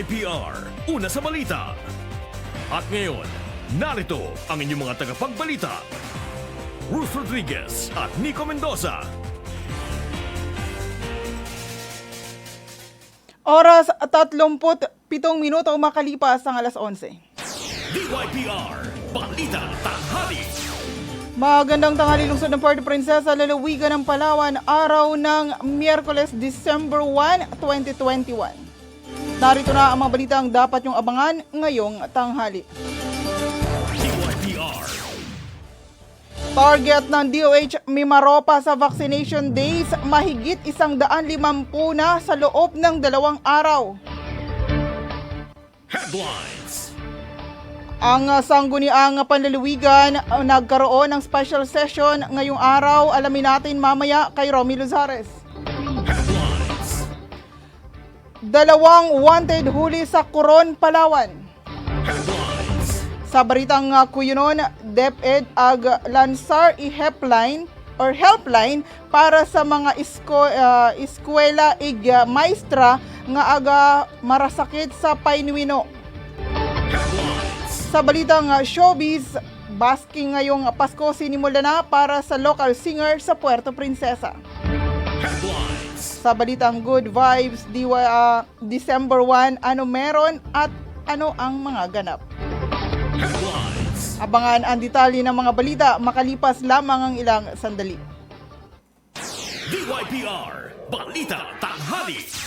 DYPR, una sa balita. At ngayon, narito ang inyong mga tagapagbalita. Ruth Rodriguez at Nico Mendoza. Oras 37 minuto makalipas ang alas 11. DYPR, balita tanghali. Magandang tanghali lungsod ng Puerto Princesa, lalawigan ng Palawan, araw ng Miyerkules, December 1, 2021. Narito na ang mga balitang dapat yung abangan ngayong tanghali. Target ng DOH Mimaropa sa vaccination days, mahigit isang daan limampu na sa loob ng dalawang araw. headlines. Ang sangguniang panlalawigan nagkaroon ng special session ngayong araw. Alamin natin mamaya kay Romy Luzares. Dalawang wanted huli sa Coron, Palawan. Sa baritang uh, kuyunon, DepEd ag lansar i-helpline or helpline para sa mga isko, uh, eskwela ig uh, maestra nga aga marasakit sa Painuino. Sa balitang uh, showbiz, basking ngayong Pasko sinimula na para sa local singer sa Puerto Princesa. Sa balitang good vibes, diwa, uh, December 1, ano meron at ano ang mga ganap. Abangan ang detalye ng mga balita makalipas lamang ang ilang sandali. DYPR, balita tanghali.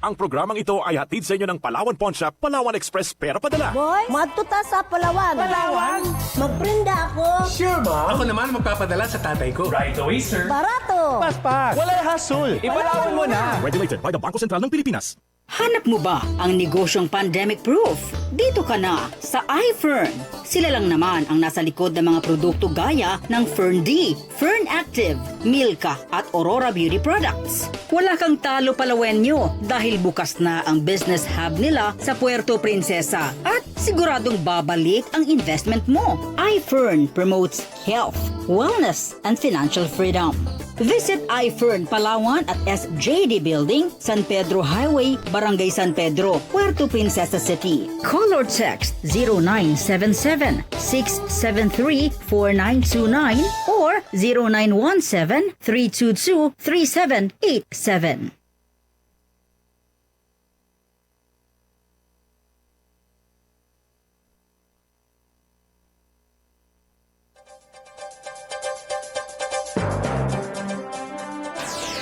Ang programang ito ay hatid sa inyo ng Palawan Pawn Shop, Palawan Express Pera Padala. Boy, madto ta sa Palawan. Palawan? Magprinda ako. Sure ba? Ako naman magpapadala sa tatay ko. Right away, sir. Barato. Paspas. Walay hassle. Ipalawan mo na. Regulated by the Bangko Sentral ng Pilipinas. Hanap mo ba ang negosyong pandemic-proof? Dito ka na sa iFern. Sila lang naman ang nasa likod ng mga produkto gaya ng Fern D, Fern Active, Milka at Aurora Beauty Products. Wala kang talo palawenyo dahil bukas na ang business hub nila sa Puerto Princesa at siguradong babalik ang investment mo. iFern promotes health, wellness, and financial freedom. Visit iFern Palawan at SJD Building, San Pedro Highway, Barangay San Pedro, Puerto Princesa City. Call or text 0977-673-4929 or 0917-322-3787.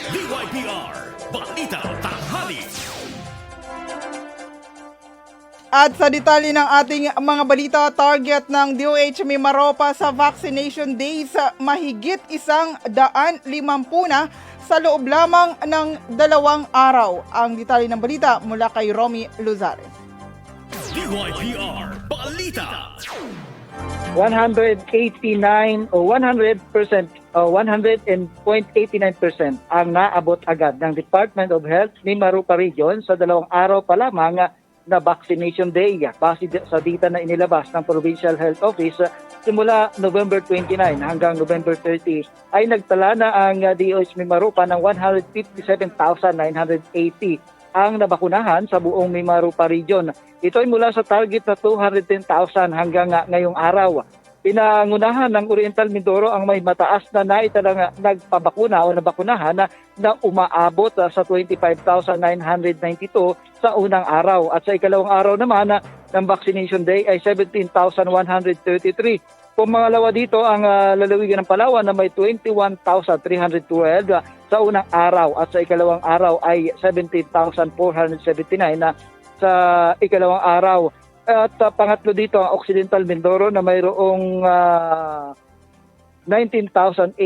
DYPR, balita tanghali. At sa detalye ng ating mga balita, target ng DOH Mimaropa sa vaccination days, uh, mahigit isang daan limampu na sa loob lamang ng dalawang araw. Ang detalye ng balita mula kay Romy Luzares. DYPR, balita. 189 o 100% o 100.89% ang naabot agad ng Department of Health ni Marupa Region sa dalawang araw pa lamang na vaccination day. Base sa data na inilabas ng Provincial Health Office simula November 29 hanggang November 30 ay nagtala na ang DOH Mimarupa ng 157,980 ang nabakunahan sa buong Mimarupa Region. Ito ay mula sa target na 210,000 hanggang ngayong araw. Pinangunahan ng Oriental Mindoro ang may mataas na naitalang nagpabakuna o nabakunahan na, na umaabot sa 25,992 sa unang araw. At sa ikalawang araw naman na ng vaccination day ay 17,133. Pumangalawa dito ang ah, lalawigan ng Palawan na may 21,312 ah, sa unang araw at sa ikalawang araw ay 17,479 na sa ikalawang araw. At ah, pangatlo dito ang Occidental Mindoro na mayroong ah, 19,896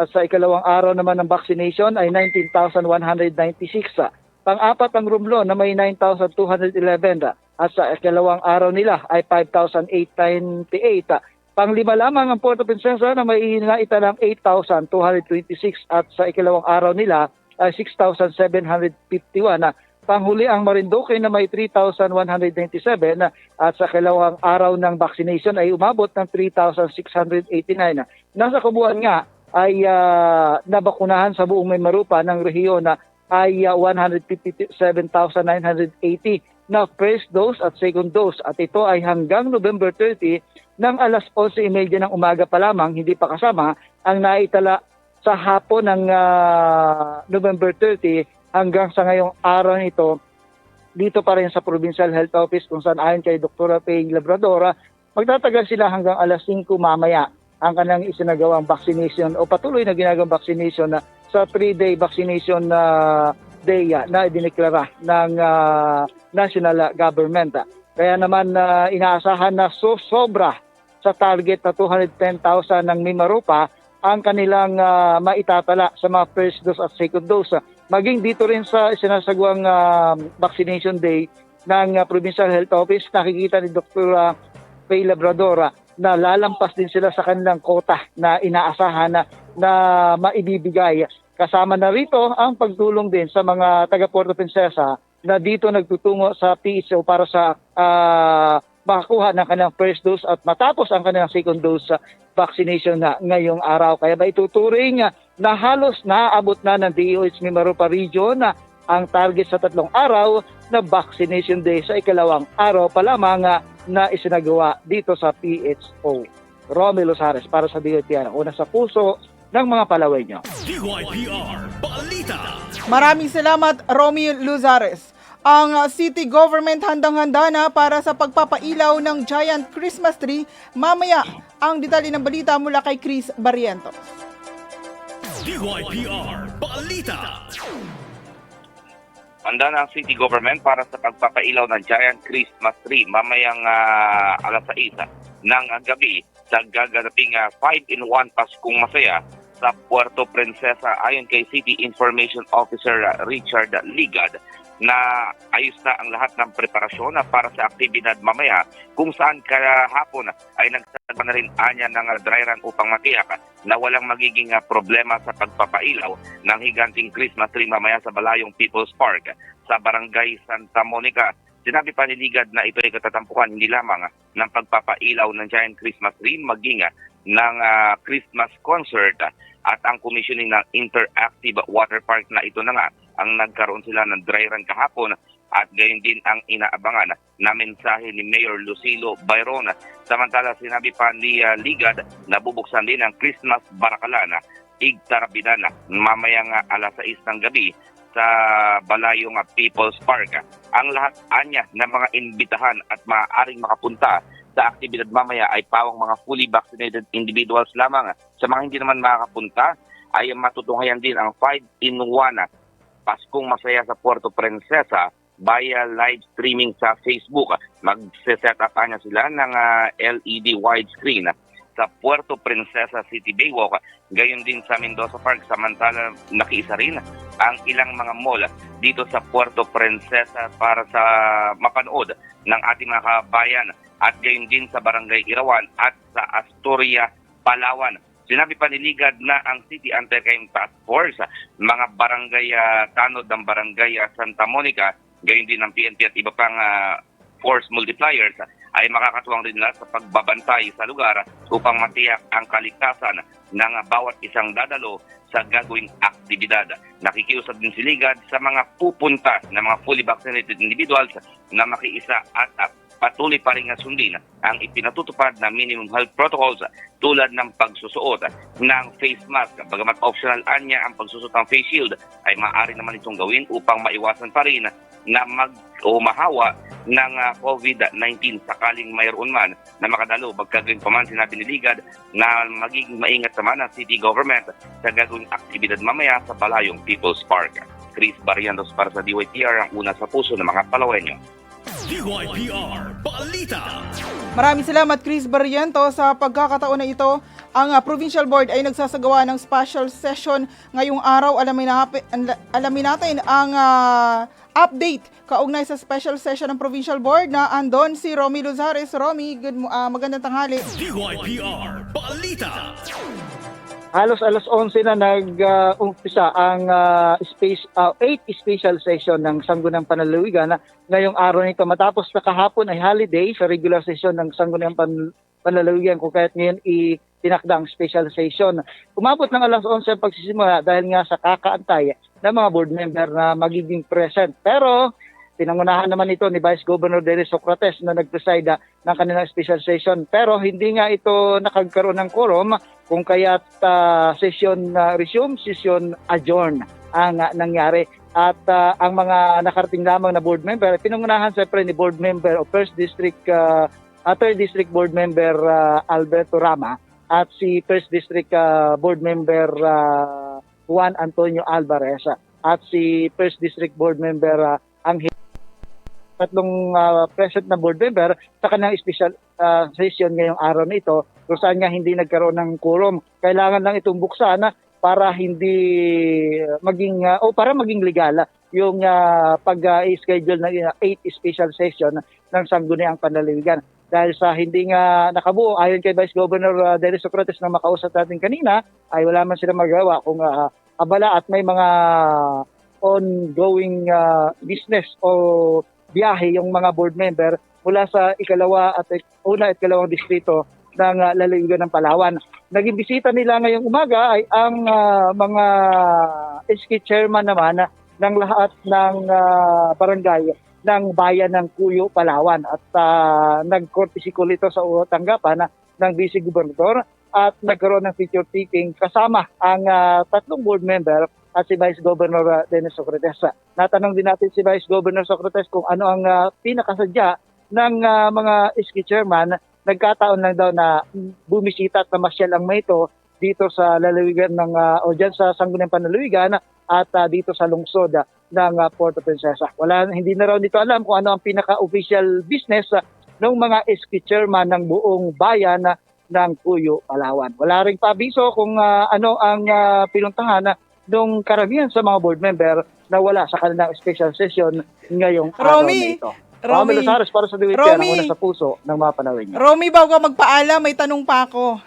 at sa ikalawang araw naman ng vaccination ay 19,196. Pang-apat ang Rumlo na may 9,211 at sa ikalawang araw nila ay 5,898. Panglima lamang ang Puerto Princesa na may naitalang 8,226 at sa ikalawang araw nila ay 6,751. Panghuli ang Marinduque na may 3,197 at sa kalawang araw ng vaccination ay umabot ng 3,689. Nasa kabuuan nga ay ah, nabakunahan sa buong Maymarupa ng rehiyon na ay ah, 157,980 na first dose at second dose. At ito ay hanggang November 30 ng alas 11.30 ng umaga pa lamang, hindi pa kasama ang naitala sa hapon ng ah, November 30 hanggang sa ngayong araw nito dito pa rin sa Provincial Health Office kung saan ayon kay Dr. Pay Labradora, magtatagal sila hanggang alas 5 mamaya ang kanilang isinagawang vaccination o patuloy na ginagawang vaccination na sa 3-day vaccination na day ah, na idineklara ng ah, national government. Kaya naman na inaasahan na so sobra sa target na 210,000 ng Mimaropa ang kanilang ah, maitatala sa mga first dose at second dose. Maging dito rin sa sinasagawang ah, vaccination day ng ah, Provincial Health Office, nakikita ni Dr. ah, Pay Labradora na lalampas din sila sa kanilang kota na inaasahan na, na maibibigay. Kasama na rito ang pagtulong din sa mga taga Puerto Princesa na dito nagtutungo sa PSO para sa ah, makakuha ng kanilang first dose at matapos ang kanilang second dose sa vaccination na ngayong araw. Kaya ba ituturing ah, na halos naaabot na ng DOH Mimaropa Region na ang target sa tatlong araw na vaccination day sa ikalawang araw pa lamang ah, na isinagawa dito sa PHO. Romy Losares para sa DOTR, una sa puso ng mga palaway nyo. DYPR Balita. Maraming salamat, Romy Luzares. Ang uh, city government handang-handa na para sa pagpapailaw ng giant Christmas tree. Mamaya, ang detalye ng balita mula kay Chris Barrientos. DYPR Balita. Handa na ang city government para sa pagpapailaw ng giant Christmas tree mamayang ah, alas 6 ng ah, gabi sa gaganaping 5-in-1 Paskong Masaya sa Puerto Princesa ayon kay City Information Officer Richard Ligad na ayos na ang lahat ng preparasyon para sa aktibidad mamaya kung saan kahapon ay nagsasagawa na rin anya ng dry run upang matiyak na walang magiging ah, problema sa pagpapailaw ng higanting Christmas tree mamaya sa Balayong People's Park sa Barangay Santa Monica. Sinabi pa ni Ligad na ito ay katatampukan hindi lamang ah, ng pagpapailaw ng giant Christmas tree maging ah, ng Christmas concert at ang commissioning ng interactive water park na ito na nga ang nagkaroon sila ng dry run kahapon at gayon din ang inaabangan na mensahe ni Mayor Lucilo Bayron. Samantala sinabi pa ni ah, Ligad na bubuksan din ang Christmas Barakalana Igtarabinan mamayang ah, alas 6 ng gabi sa Balayong ah, People's Park. Ang lahat anya ng mga imbitahan at maaaring makapunta sa aktibidad mamaya ay pawang mga fully vaccinated individuals lamang. Sa mga hindi naman makakapunta ay matutunghayan din ang 5-in-1 Paskong Masaya sa Puerto Princesa via live streaming sa Facebook. Magse-set up niya sila ng ah, LED widescreen sa Puerto Princesa City Baywalk. Gayon din sa Mendoza Park. Samantala, nakiisa rin ang ilang mga mall dito sa Puerto Princesa para sa mapanood ng ating mga kabayan at gayon din sa Barangay Irawan at sa Astoria, Palawan. Sinabi pa ni Ligad na ang City Anti-Crime Task Force, mga barangay ah, tanod ng barangay ah, Santa Monica, gayon din ng PNP at iba pang ah, force multipliers ay makakatuwang rin nila sa pagbabantay sa lugar upang matiyak ang kaligtasan ng bawat isang dadalo sa gagawing aktibidad. Nakikiusap din si Ligad sa mga pupunta ng mga fully vaccinated individuals na makiisa at ah, patuloy pa rin nga sundin ang ipinatutupad na minimum health protocols tulad ng pagsusuot ng face mask. Bagamat optional anya ang pagsusuot ng face shield ay maaari naman itong gawin upang maiwasan pa rin na mag o mahawa ng ah, COVID-19 sakaling mayroon man na makadalo. Bagkagawin pa man sinabi ni Ligad na magiging maingat naman ang city government sa gagawing aktibidad mamaya sa Balayong People's Park. Chris Barrientos para sa DYPR ang una sa puso ng mga Palawenyo. DYPR Balita. Maraming salamat Chris Barriento sa pagkakataon na ito. Ang ah, Provincial Board ay nagsasagawa ng special session ngayong araw. Alamin, anla- alamin natin ang ah, update kaugnay sa special session ng Provincial Board na andon si Romy Luzares. Romy, good, ah, magandang tanghali. DYPR Balita. Halos alas 11 na nag-umpisa ang ah, space, ah, 8 special session ng Sangguniang Panlalawigan na ngayong araw nito matapos na kahapon ay holiday sa regular session ng Sangguniang Pan Panlalawigan kung kaya't ngayon itinakda ang special session. Umabot ng alas 11 ang pagsisimula dahil nga sa kakaantay ng mga board member na magiging present. Pero pinangunahan naman ito ni Vice Governor Dennis Socrates na nag-preside ng kanilang special session. Pero hindi nga ito nakagkaroon ng quorum kung kaya't ah, session na resume, session adjourn ang ah, nangyari. At ah, ang mga nakarating lamang na board member, pinangunahan siyempre ni board member o First District uh, Third District Board Member ah, Alberto Rama at si First District ah, Board Member ah, Juan Antonio Alvarez at si First District Board Member ah, Angel tatlong ah, present na board member sa kanilang special ah, session ngayong araw na ito kung saan nga hindi nagkaroon ng quorum. Kailangan lang itong buksan ah, para hindi maging ah, o para maging legal yung ah, pag-schedule ng 8 special session ng Sangguniang Panlalawigan. Dahil sa hindi nga nakabuo, ayon kay Vice Governor uh, Dennis Socrates na makausap natin kanina, ay wala man sila magawa kung ah, abala at may mga ongoing ah, business o biyahe yung mga board member mula sa ikalawa at una at ikalawang distrito ng uh, lalawigan ng Palawan. Naging bisita nila ngayong umaga ay ang ah, mga SK chairman naman ng lahat ng ah, barangay ng bayan ng Cuyo, Palawan. At uh, nag-courtesy call ito sa tanggapan ng Vice Gobernador at nagkaroon ng feature taking kasama ang ah, tatlong board member at si Vice Governor ah, Dennis Socrates. Natanong din natin si Vice Governor Socrates kung ano ang ah, pinakasadya ng ah, mga SK chairman. Nagkataon lang daw na bumisita at namasyal ang may ito dito sa lalawigan ng ah, o dyan sa Sangguniang Panlalawigan at ah, dito sa lungsod ng ah, Puerto Princesa. Wala hindi na raw dito alam kung ano ang pinaka-official business ah, ng mga SK chairman ng buong bayan ah, ng Puyo, Palawan. Wala ring pabiso kung ah, ano ang uh, pinuntahan ng karamihan sa mga board member na wala sa kanilang special session ngayong araw Romy, na ito. Romy, Romy Lazares para sa Diwali Romy. una sa puso ng mga panawin niya. Romy, bago ka magpaalam, may tanong pa ako.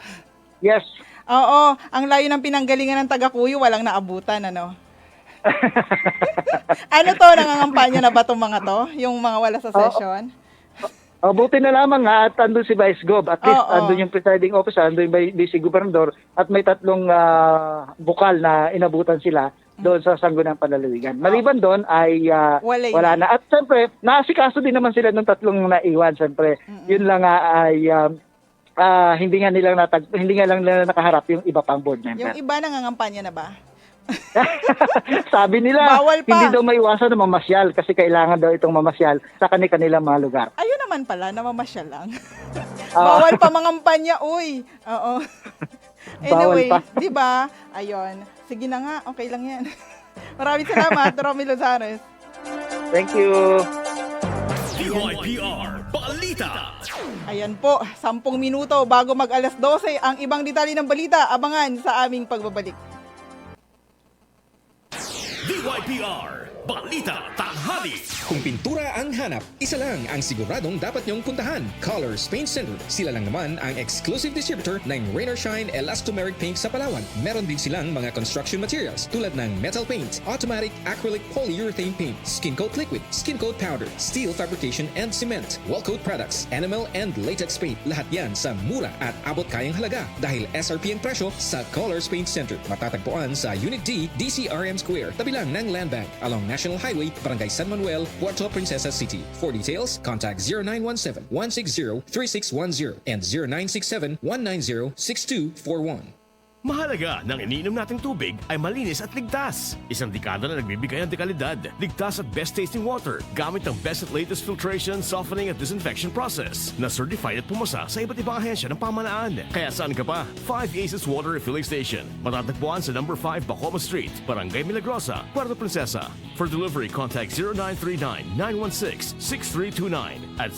Yes. Oo, ang layo ng pinanggalingan ng taga-kuyo, walang naabutan, ano? ano to, nangangampanya na ba itong mga to? Yung mga wala sa session? O, buti na lamang nga at andun si Vice Gov. At least Oo. andun yung presiding officer, andun yung Vice Gobernador at may tatlong ah, bukal na inabutan sila doon sa Sangguniang Panlalawigan. Maliban doon ay ah, Wala wala yun. na. At siyempre, naasikaso din naman sila ng tatlong naiwan. Siyempre, yun lang nga ay um, ah, hindi nga nilang natag hindi nga lang nila nakaharap yung iba pang board member. Yung iba nangangampanya na ba? Sabi nila, Bawal pa. hindi daw maiwasan na mamasyal kasi kailangan daw itong mamasyal sa kanilang mga lugar. Ayun naman pala, namamasyal lang. Ah. Bawal pa mangampanya, uy. Oo. anyway, Bawal pa. di ba? Ayun. Sige na nga, okay lang yan. Maraming salamat, Romy Lozares. Thank you. DYPR Balita. Ayan po, 10 minuto bago mag alas 12 ang ibang detalye ng balita. Abangan sa aming pagbabalik. DYPR Balita Tanghali. Kung pintura ang hanap, isa lang ang siguradong dapat niyong puntahan. Colors Paint Center. Sila lang naman ang exclusive distributor ng Rain or Shine Elastomeric Paint sa Palawan. Meron din silang mga construction materials tulad ng metal paint, automatic acrylic polyurethane paint, skin coat liquid, skin coat powder, steel fabrication and cement, wall coat products, enamel and latex paint. Lahat yan sa mura at abot kayang halaga dahil SRP ang presyo sa Colors Paint Center. Matatagpuan sa Unit D, DCRM Square, tabi lang ng Land Bank along National Highway, Barangay San Manuel, Puerto Princesa City. For details, contact 0917-160-3610 and 0967-190-6241. Mahalaga ng iniinom nating tubig ay malinis at ligtas. Isang dekada na nagbibigay ng dekalidad, ligtas at best tasting water gamit ang best at latest filtration, softening at disinfection process na certified at pumasa sa iba't ibang ahensya ng pamanaan. Kaya saan ka pa? 5 Aces Water Refilling Station. Matatagpuan sa number 5 Bacoma Street, Barangay Milagrosa, Puerto Princesa. For delivery, contact 0939-916-6329 at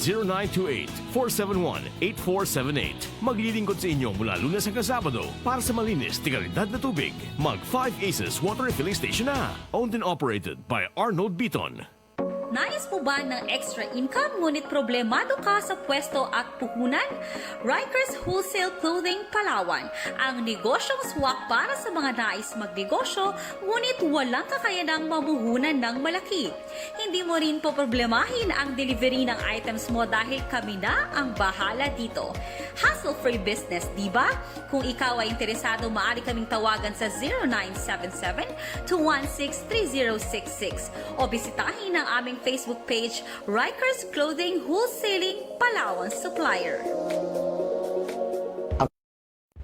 0928-471-8478. Maglilingkod sa inyo mula lunes hanggang Sabado para sa malinis, tigalidad na tubig. Mag 5 Aces Water Refilling Station na. Owned and operated by Arnold Beaton. Nais mo ba ng extra income ngunit problemado ka sa pwesto at puhunan? Rikers Wholesale Clothing Palawan, ang negosyong swak para sa mga nais magnegosyo ngunit walang kakayanang mamuhunan ng malaki. Hindi mo rin poproblemahin ang delivery ng items mo dahil kami na ang bahala dito. Hassle-free business, di ba? Kung ikaw ay interesado, maaari kaming tawagan sa 0977-216-3066 o bisitahin ang aming Facebook page, Rikers Clothing Wholesaling Palawan Supplier.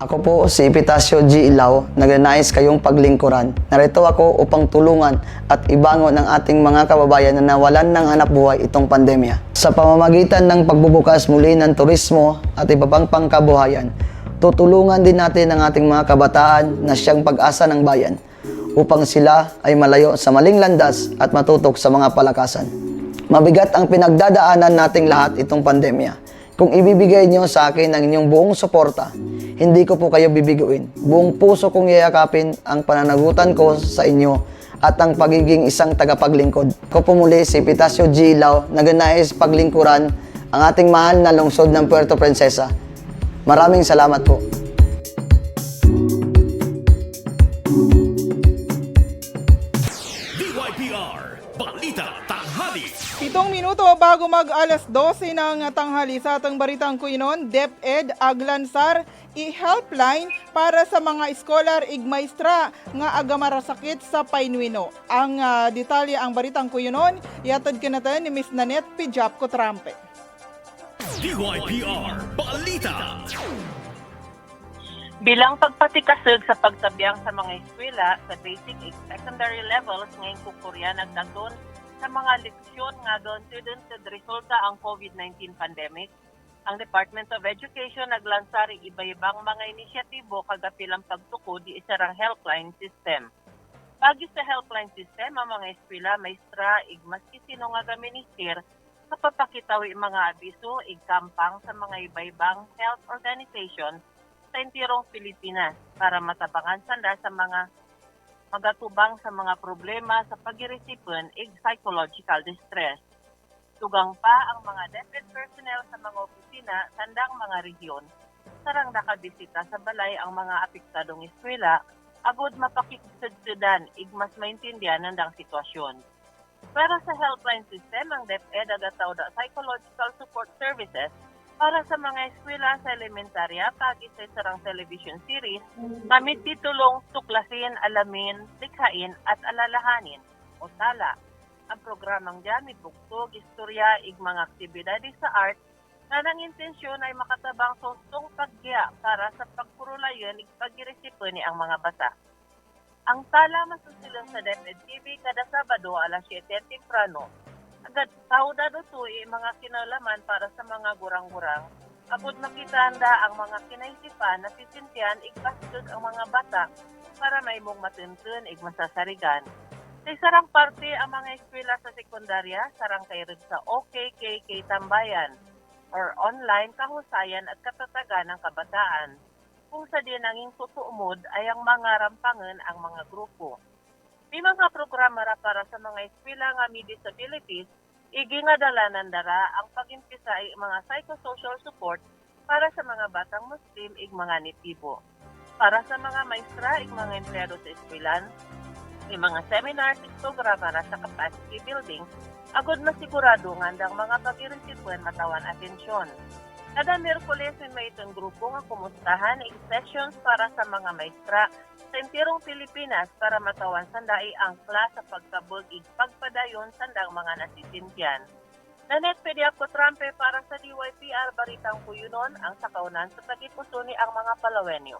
Ako po si Epitasio G. Ilaw, nagnanais kayong paglingkuran. Narito ako upang tulungan at ibangon ang ating mga kababayan na nawalan ng hanap buhay itong pandemya. Sa pamamagitan ng pagbubukas muli ng turismo at iba pang pangkabuhayan, tutulungan din natin ang ating mga kabataan na siyang pag-asa ng bayan upang sila ay malayo sa maling landas at matutok sa mga palakasan. Mabigat ang pinagdadaanan nating lahat itong pandemya. Kung ibibigay niyo sa akin ang inyong buong suporta, hindi ko po kayo bibiguin. Buong puso kong yayakapin ang pananagutan ko sa inyo at ang pagiging isang tagapaglingkod. Ko po muli si Pitasio G. Lao, nagnanais paglingkuran ang ating mahal na lungsod ng Puerto Princesa. Maraming salamat po. Minuto bago mag alas 12 ng tanghali sa atang baritang kuinon, DepEd aglansar i-helpline para sa mga scholar ig maestra nga aga marasakit sa Painuino. Ang ah, detalye ang baritang kuinon, yatad kinatan ni Miss Nanette Pijapco Trampe. DYPR Balita. Bilang pagpatikasig sa pagtabiyang sa mga eskwela sa basic ug secondary levels ngayong kukurya nagdaton sa mga leksyon nga considered sa resulta ang COVID-19 pandemic, ang Department of Education naglansar ing iba-ibang mga inisyatibo kagapilang pagtukod di isarang helpline system. Pagi sa helpline system, ang mga eskwela, maestra, ig maski nga ga minister, kapapakitawi mga abiso ig kampang sa mga iba-ibang health organizations sa Pilipinas para matabangan sanda sa mga magatubang sa mga problema sa pagiresipon ig psychological distress. Tugang pa ang mga DepEd personnel sa mga opisina sandang mga region sarang nakabisita sa balay ang mga apektadong eskwela agud mapakiksudan ig mas maintindihan ang sitwasyon. Para sa helpline system, ang DepEd agataw da psychological support services para sa mga eskwela sa elementarya pagi sa sarang television series gamit titulong tuklasin, alamin, likhain at alalahanin o tala. Ang programang dyan buktog, istorya, ig mga aktibidades sa art na nang intensyon ay makatabang sustong paggiya para sa pagpurulayon ig pagiresipon ni ang mga bata. Ang tala masusilang sa DepEd TV kada Sabado alas 7 temprano agad sauda do to eh, mga kinalaman para sa mga gurang-gurang. Agud makitanda ang mga kinaisipan na sisintihan igpastud ang mga bata para may mong matuntun ig masasarigan. Sa sarang parte ang mga eskwela sa sekundarya sarang kay sa OKKK Tambayan or online kahusayan at katatagan ng kabataan. Kung sa din tutuumod ay ang mga rampangan ang mga grupo. May mga programa ra para sa mga eskwela nga may disabilities, igi nga dalanan dara ang pag-impisa ay mga psychosocial support para sa mga batang Muslim ig mga nitibo. Para sa mga maestra ig mga empleyado sa eskwelahan, may mga seminars ig programa ra sa capacity building, agod masigurado nga ang mga pag-iresipon matawan atensyon. Kada Miyerkules may itong grupo nga kumustahan ig sessions para sa mga maestra sa entirong Pilipinas para matawan sandai ang klas sa pagkabog ig pagpadayon sandang mga nasisintyan. Nanet pwede ako trampe para sa DYPR Baritang Kuyunon ang sakaunan sa pagipusuni ang mga palawenyo.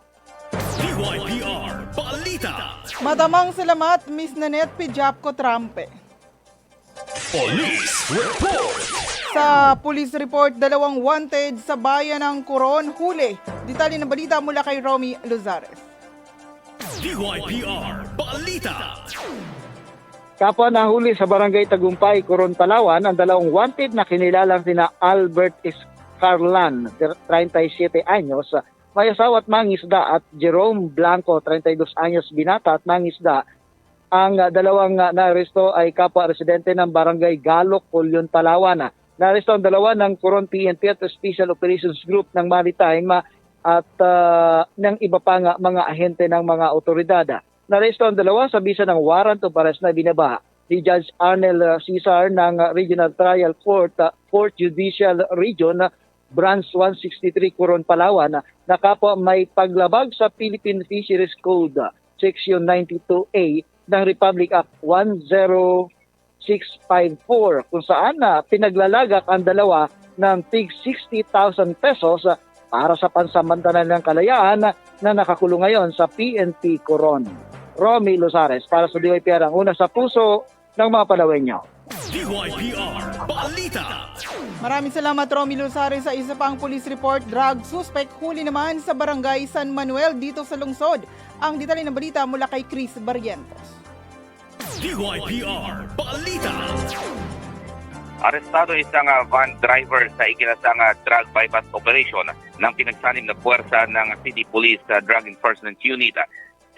DYPR Balita. Matamang salamat Miss Nanette Pijapco Trampe. Police Report. Sa police report, dalawang wanted sa bayan ng Coron huli. Detalye ng balita mula kay Romy Luzares. DYPR Balita. Kapwa nahuli sa barangay Tagumpay, Coron, Palawan, ang dalawang wanted na kinilalang sina Albert Escarlan, 37 anyos, may asawa at mangisda at Jerome Blanco, 32 anyos, binata at mangisda. Ang dalawang uh, naaresto ay kapwa residente ng barangay Galok, Pulyon, Palawan. Naaresto ang dalawa ng Coron PNP at Special Operations Group ng Maritime ah, at ah, ng iba pa nga mga ahente ng mga otoridad. Naresto ang dalawa sa bisa ng warrant of arrest na binaba ni Judge Arnel uh, Cesar ng uh, Regional Trial Court, uh, Fourth Judicial Region uh, Branch 163 Coron, Palawan na, kapwa may paglabag sa Philippine Fisheries Code ah, Section 92A ng Republic Act 10654 kung saan na pinaglalagak ang dalawa ng tig 60,000 pesos ah, para sa pansamantanan ng kalayaan na, na nakakulong ngayon sa PNP Coron. Romy Losares para sa DYPR ang una sa puso ng mga Palawenyo. DYPR Balita. Maraming salamat Romy Lusares sa isa pang police report. Drug suspect huli naman sa barangay San Manuel dito sa lungsod. Ang detalye ng balita mula kay Chris Barrientos. DYPR Balita. Arestado isang van driver sa ikinasang ah, drug bypass operation ng pinagsanim na puwersa ng City Police ah, Drug Enforcement Unit,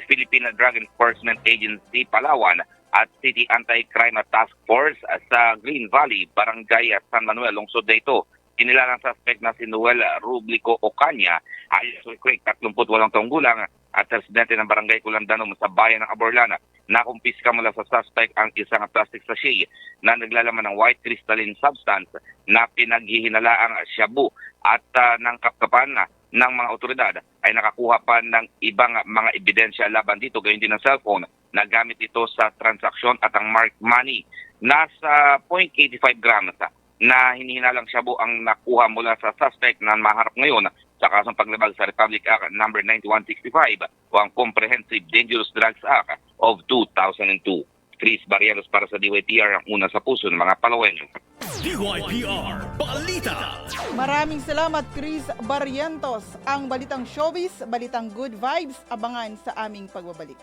Philippine Drug Enforcement Agency Palawan at City Anti-Crime Task Force sa Green Valley, Barangay San Manuel, lungsod na ito. Kinilalang suspect na si Noel Rublico Ocaña, alias Quick, 38 taong gulang, at residente ng Barangay Kulandanom sa bayan ng Aborlana. Nakumpiska mula sa suspect ang isang plastic sachet na naglalaman ng white crystalline substance na pinaghihinalaang shabu at uh, ng kapkapan ng mga otoridad ay nakakuha pa ng ibang mga ebidensya laban dito, gayon din ng cellphone na gamit ito sa transaksyon at ang marked money. Nasa 0.85 grams na hinihinalang shabu ang nakuha mula sa suspect na maharap ngayon sa kasong paglabag sa Republic Act No. 9165 o ang Comprehensive Dangerous Drugs Act of 2002. Chris Barrieros para sa DYTR ang una sa puso ng mga Palawenyo. DYPR Balita. Maraming salamat Chris Barrientos. Ang balitang showbiz, balitang good vibes, abangan sa aming pagbabalik.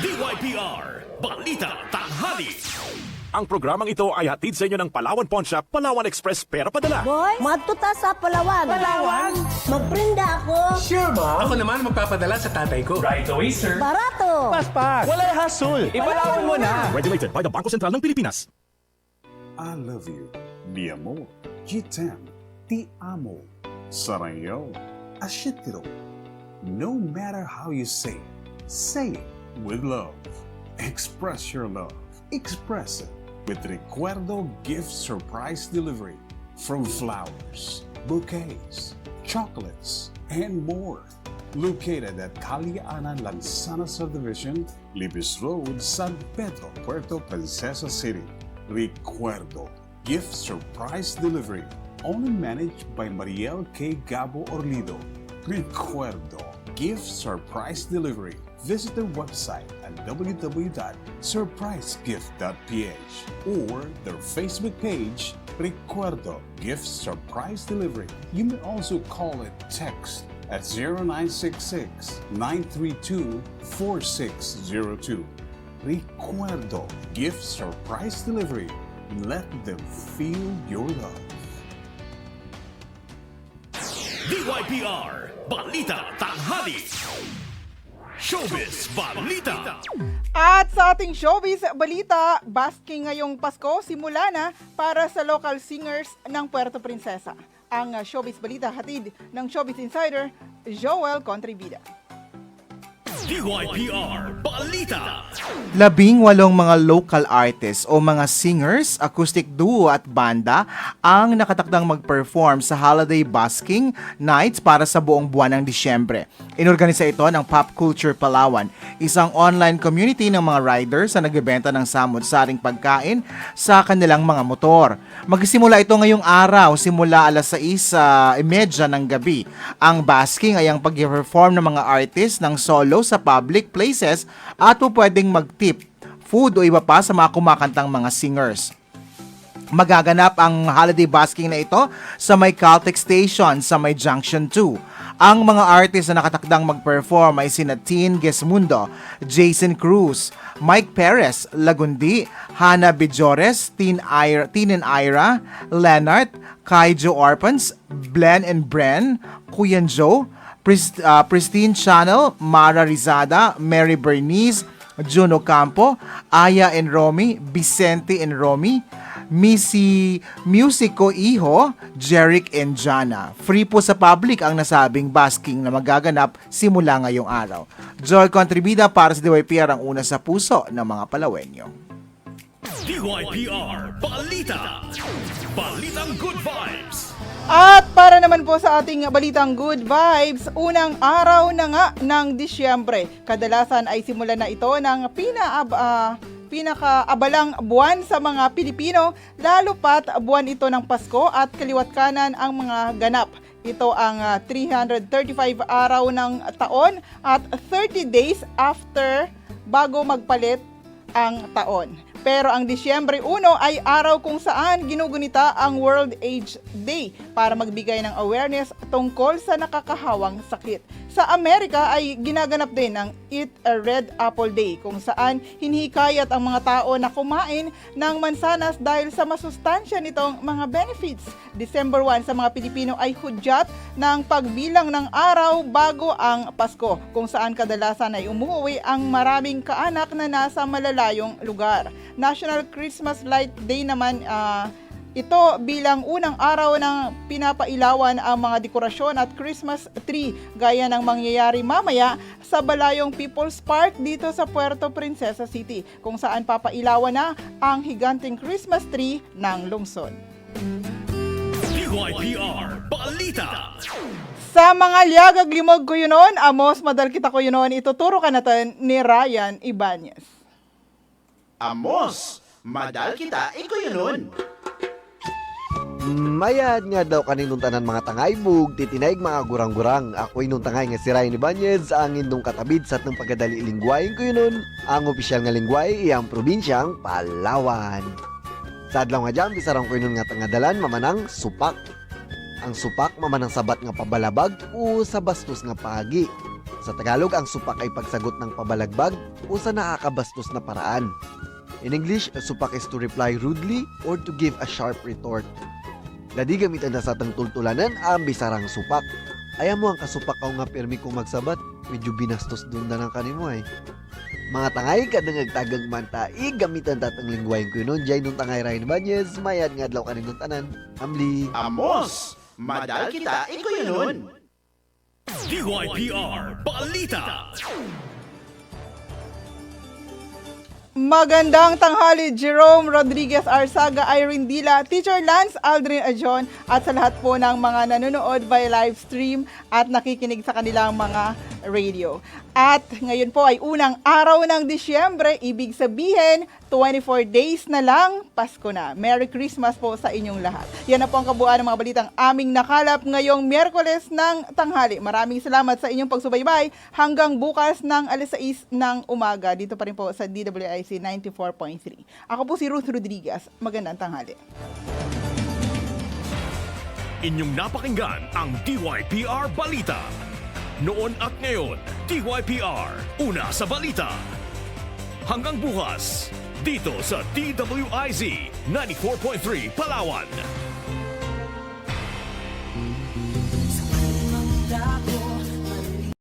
DYPR Balita Tanghali. Ang programang ito ay hatid sa inyo ng Palawan Pawn Shop, Palawan Express Pera Padala. Boy, matuta sa Palawan. Palawan? Magprinda ako. Sure ba? Ako naman magpapadala sa tatay ko. Right away, sir. Barato. Paspas. Walay hassle. Ipalawan mo na. Regulated by the Bangko Sentral ng Pilipinas. I love you. Mi amor. Gitam. Ti amo. Sarayo. Ashitiro. No matter how you say it, say it with love. Express your love. Express it with Recuerdo Gift Surprise Delivery from flowers, bouquets, chocolates, and more. Located at Caliana Lanzana Subdivision, Libis Road, San Pedro, Puerto Princesa City. Recuerdo Gift Surprise Delivery, only managed by Mariel K. Gabo Orlido. Recuerdo Gift Surprise Delivery. Visit their website at www.surprisegift.ph or their Facebook page, Recuerdo Gift Surprise Delivery. You may also call it text at 0966 932 4602. Recuerdo Gift Surprise Delivery. Let them feel your love. DYPR Balita Tanghali. Showbiz Balita. At sa ating showbiz balita, basking ngayong Pasko simula na para sa local singers ng Puerto Princesa. Ang showbiz balita hatid ng Showbiz Insider, Joel Contribida. DYPR Balita. Labing walong mga local artists o mga singers, acoustic duo at banda ang nakatakdang mag-perform sa holiday basking nights para sa buong buwan ng Disyembre. Inorganisa ito ng Pop Culture Palawan, isang online community ng mga riders na nagbebenta ng samot-saring pagkain sa kanilang mga motor. Magsimula ito ngayong araw, simula alas 6.30 ng gabi. Ang basking ay ang pag-perform ng mga artist ng solo sa public places at po pwedeng mag-tip, food o iba pa sa mga kumakantang mga singers. Magaganap ang holiday basking na ito sa may Caltech Station sa may Junction 2. Ang mga artist na nakatakdang mag-perform ay sina Teen Gesmundo, Jason Cruz, Mike Perez, Lagundi, Hannah Bijores, Teen, Ira, Teen and Ira, Leonard, Kaijo Orpans, Blen and Bren, Kuyan Joe, Prist, uh, Pristine Channel, Mara Rizada, Mary Bernice, Juno Campo, Aya and Romy, Vicente and Romy, Missy Musico Iho, Jeric and Jana. Free po sa public ang nasabing basking na magaganap simula ngayong araw. Joy Contribida para sa DYPR ang una sa puso ng mga Palawenyo. DYPR Balita. Balitang Good Vibes. At para naman po sa ating balitang good vibes, unang araw na nga ng Disyembre. Kadalasan ay simula na ito ng pinaab, ah, pinakaabalang buwan sa mga Pilipino, lalo pat buwan ito ng Pasko at kaliwat kanan ang mga ganap. Ito ang ah, 335 araw ng taon at 30 days after bago magpalit ang taon. Pero ang Disyembre 1 ay araw kung saan ginugunita ang World AIDS Day para magbigay ng awareness tungkol sa nakakahawang sakit. Sa Amerika ay ginaganap din ang Eat a Red Apple Day kung saan hinihikayat ang mga tao na kumain ng mansanas dahil sa masustansya nitong mga benefits. December 1 sa mga Pilipino ay hudyat ng pagbilang ng araw bago ang Pasko kung saan kadalasan ay umuwi ang maraming kaanak na nasa malalayong lugar. National Christmas Light Day naman ah, ito bilang unang araw ng pinapailawan ang mga dekorasyon at Christmas tree gaya ng mangyayari mamaya sa Balayong People's Park dito sa Puerto Princesa City kung saan papailawan na ang higanting Christmas tree ng lungsod. DYPR Balita. Sa mga liyagag limog ko yun noon, amos madal kita ko yun noon, ituturo ka natin ni Ryan Ibanez. Amos, madal kita, iko yun Mayad nga daw kaninong tanan mga tangay bug, titinaig mga gurang-gurang. Ako'y nung tangay nga si Ryan Ibanez, ang indong katabid sa atong pagkadali lingwain ko yun ang opisyal nga lingway iyang probinsyang Palawan. Sa adlaw nga jam, bisarang ko yun nga tangadalan, mamanang supak. Ang supak mamanang sabat nga pabalabag o sa bastos nga pagi. Sa Tagalog, ang supak ay pagsagot ng pabalagbag o sa nakakabastos na paraan. In English, supak is to reply rudely or to give a sharp retort. Dadi gamitan na sa atang tultulanan ang bisarang supak. Ayaw mo ang kasupak ka nga permi kong magsabat, medyo binastos doon na ng kanimo ay. Mga tangay ka na nagtagang manta, i gamitan tatang lingwain ko nun, jay nung tangay Ryan Banyes, mayad nga adlaw kaninong tanan. Amli. Amos, madal kita, iko yun DYPR Balita. Magandang tanghali, Jerome Rodriguez Arsaga, Irene Dila, Teacher Lance Aldrin Ajon, at sa lahat po ng mga nanonood via live stream at nakikinig sa kanilang mga radio. At ngayon po ay unang araw ng Disyembre, ibig sabihin 24 days na lang, Pasko na. Merry Christmas po sa inyong lahat. Yan na po ang kabuuan ng mga balitang aming nakalap ngayong Miyerkules ng tanghali. Maraming salamat sa inyong pagsubaybay hanggang bukas ng alas 6 ng umaga dito pa rin po sa DWIC 94.3. Ako po si Ruth Rodriguez. Magandang tanghali. Inyong napakinggan ang DYPR Balita. Noon at ngayon, DYPR, una sa balita. Hanggang bukas, dito sa DWIZ 94.3 Palawan. Sa